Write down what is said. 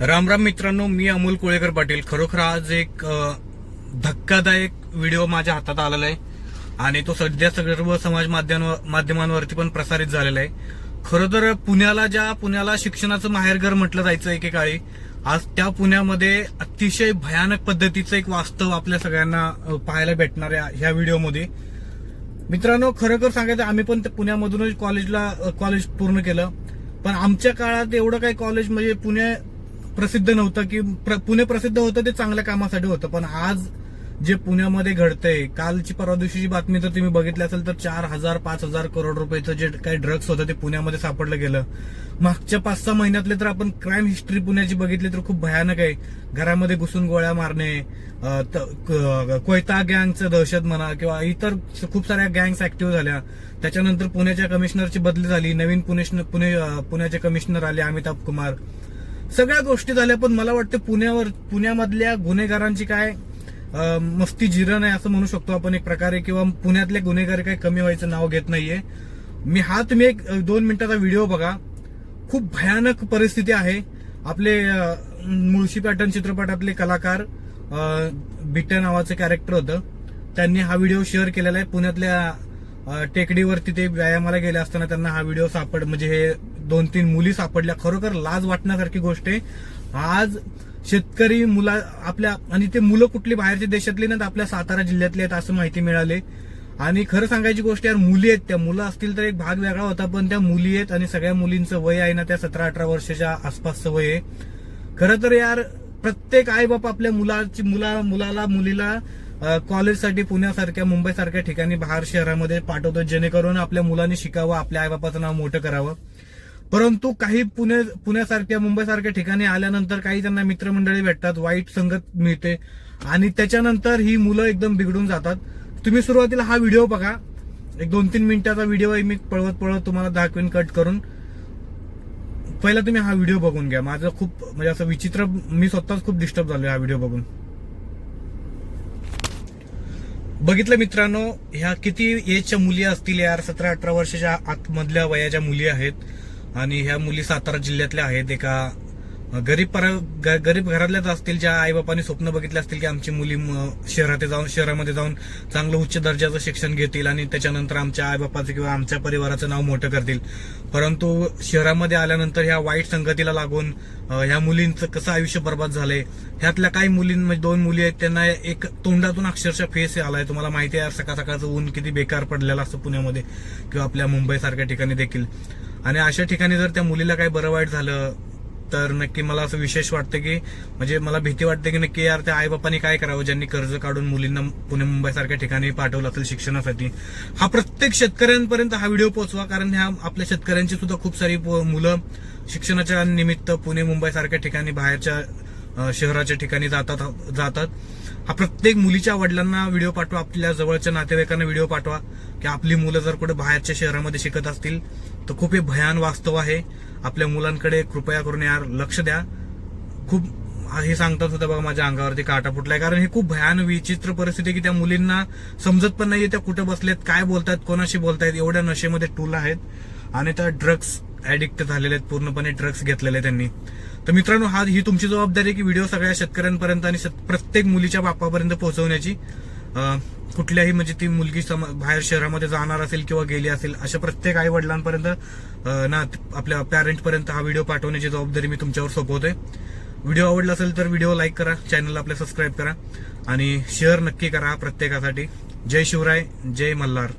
राम राम मित्रांनो मी अमोल कोळेकर पाटील. खरोखर आज एक धक्कादायक व्हिडिओ माझ्या हातात आलेला आहे आणि तो सध्या सर्व समाज माध्यमांवरती पण प्रसारित झालेला आहे. खरं तर पुण्याला ज्या पुण्याला शिक्षणाचं माहेरघर म्हटलं जायचं एकेकाळी आज त्या पुण्यामध्ये अतिशय भयानक पद्धतीचं एक वास्तव आपल्या सगळ्यांना पाहायला भेटणार आहे ह्या व्हिडिओमध्ये. मित्रांनो खरोखर सांगायचं आम्ही पण पुण्यामधूनच कॉलेजला कॉलेज पूर्ण केलं. पण आमच्या काळात एवढं काही कॉलेज म्हणजे पुणे प्रसिद्ध नव्हतं की प्र- पुणे प्रसिद्ध होतं ते चांगल्या कामासाठी होतं. पण आज जे पुण्यामध्ये घडतंय कालची परवा दिवशीची बातमी जर तुम्ही बघितली असेल तर चार हजार पाच हजार करोड रुपयाचं जे काही ड्रग्स होतं ते पुण्यामध्ये सापडलं गेलं. मागच्या पाच सहा महिन्यातले तर आपण क्राईम हिस्ट्री पुण्याची बघितली तर खूप भयानक आहे. घरामध्ये घुसून गोळ्या मारणे त- क- कोयता गँगचं दहशत म्हणा किंवा इतर खूप साऱ्या गँग्स ऍक्टिव्ह झाल्या. त्याच्यानंतर पुण्याच्या कमिशनरची बदली झाली. नवीन पुणे पुणे पुण्याचे कमिशनर आले अमिताभ कुमार. सगळ्या गोष्टी झाल्या पण मला वाटतं पुण्यावर पुण्यामधल्या गुन्हेगारांची काय मस्ती जिरण आहे असं म्हणू शकतो आपण एक प्रकारे किंवा पुण्यातले गुन्हेगार काही कमी व्हायचं नाव घेत नाहीये. मी हा तुम्ही एक दोन मिनिटाचा व्हिडिओ बघा. खूप भयानक परिस्थिती आहे. आपले मुळशी पॅटर्न चित्रपटातले कलाकार बिट्ट्या नावाचं कॅरेक्टर होतं. त्यांनी हा व्हिडिओ शेअर केलेला आहे. पुण्यातल्या टेकडीवरती ते व्यायामाला गेले असताना त्यांना हा व्हिडिओ सापड म्हणजे हे दोन तीन मुली सापडल्या. खरोखर लाज वाटण्यासारखी गोष्ट आहे. आज शेतकरी मुला आपल्या आणि ते मुलं कुठली बाहेरच्या देशातली नाहीत आपल्या सातारा जिल्ह्यातले आहेत असं माहिती मिळाले. आणि खरं सांगायची गोष्ट यार मुली आहेत त्या. मुलं असतील तर एक भाग वेगळा होता पण त्या मुली आहेत आणि सगळ्या मुलींचं वय आहे ना त्या सतरा अठरा वर्षाच्या आसपासचं वय आहे. खरं तर यार प्रत्येक आई बाप आपल्या मुलाची मुला मुलाला मुलीला कॉलेजसाठी पुण्यासारख्या मुंबईसारख्या ठिकाणी बाहेर शहरामध्ये पाठवतो जेणेकरून आपल्या मुलांनी शिकावं आपल्या आईबापाचं नाव मोठं करावं. परंतु काही पुणे पुण्यासारख्या मुंबईसारख्या ठिकाणी आल्यानंतर काही त्यांना मित्रमंडळी भेटतात वाईट संगत मिळते. आणि त्याच्यानंतर ही मुलं एकदम बिघडून जातात. तुम्ही सुरुवातीला हा व्हिडिओ बघा. एक दोन तीन मिनिटाचा व्हिडिओ आहे मी पळवत पळवत तुम्हाला दाखवीन कट करून. पहिला तुम्ही हा व्हिडिओ बघून घ्या. माझं खूप म्हणजे असं विचित्र मी स्वतःच खूप डिस्टर्ब झालो हा व्हिडिओ बघून. बघितलं मित्रांनो ह्या किती एजच्या मुली असतील यार? सतरा अठरा वर्षाच्या आतमधल्या वयाच्या मुली आहेत. आणि ह्या मुली सातारा जिल्ह्यातल्या आहेत. एका गरीब पर ग- गरीब घरातल्याच असतील ज्या आईबापांनी स्वप्न बघितले असतील की आमची मुली म- शहरात जाऊन शहरामध्ये जाऊन चांगलं उच्च दर्जाचं शिक्षण घेतील आणि त्याच्यानंतर आमच्या आईबापाचं किंवा आमच्या परिवाराचं नाव मोठं करतील. परंतु शहरामध्ये आल्यानंतर ह्या वाईट संगतीला लागून ह्या मुलींचं कसं आयुष्य बर्बाद झालंय? ह्यातल्या काही मुलींमध्ये म्हणजे दोन मुली आहेत त्यांना एक तोंडातून अक्षरशः फेस आलाय. तुम्हाला माहिती आहे सकाळ सकाळचं ऊन किती बेकार पडलेलं असतं पुण्यामध्ये किंवा आपल्या मुंबईसारख्या ठिकाणी देखील. आणि अशा ठिकाणी जर त्या मुलीला काही बरं वाईट झालं तर नक्की मला असं विशेष वाटतं की म्हणजे मला भीती वाटते की नक्की यार त्या आईबापांनी काय करावं? ज्यांनी कर्ज काढून मुलींना पुणे मुंबई सारख्या ठिकाणी पाठवलं असेल शिक्षणासाठी. हा प्रत्येक शेतकऱ्यांपर्यंत हा व्हिडिओ पोहोचवा कारण ह्या आपल्या शेतकऱ्यांची सुद्धा खूप सारी मुलं शिक्षणाच्या निमित्त पुणे मुंबई सारख्या ठिकाणी बाहेरच्या शहराच्या ठिकाणी जातात जातात. हा प्रत्येक मुलीच्या वडिलांना व्हिडिओ पाठवा आपल्या जवळच्या नातेवाईकांना व्हिडिओ पाठवा की आपली मुलं जर कुठे बाहेरच्या शहरामध्ये शिकत असतील तर खूप हे भयान वास्तव आहे. आपल्या मुलांकडे कृपया करून यार लक्ष द्या. खूप हे सांगतात होतं बघा माझ्या अंगावरती काटा फुटलाय. कारण हे खूप भयान विचित्र परिस्थिती की त्या मुलींना समजत पण नाहीये त्या कुठं बसलेत काय बोलतायत कोणाशी बोलतायत एवढ्या नशेमध्ये टूल आहेत. आणि त्या ड्रग्स ऍडिक्ट झालेले आहेत पूर्णपणे ड्रग्स घेतलेले आहेत त्यांनी. तर मित्रांनो हा ही तुमची जबाबदारी आहे की व्हिडिओ सगळ्या शेतकऱ्यांपर्यंत आणि प्रत्येक मुलीच्या बापापर्यंत पोहोचवण्याची. कुठल्याही म्हणजे ती मुलगी सम- बाहेर शहरामध्ये जाणार असेल किंवा गेली असेल अशा प्रत्येक आई वडिलांपर्यंत ना आपल्या पॅरेंटपर्यंत हा व्हिडिओ पाठवण्याची जबाबदारी मी तुमच्यावर सोपवतोय. व्हिडिओ आवडला असेल तर व्हिडिओ लाईक करा चॅनलला आपल्या सबस्क्राईब करा आणि शेअर नक्की करा प्रत्येकासाठी. जय शिवराय जय मल्हार.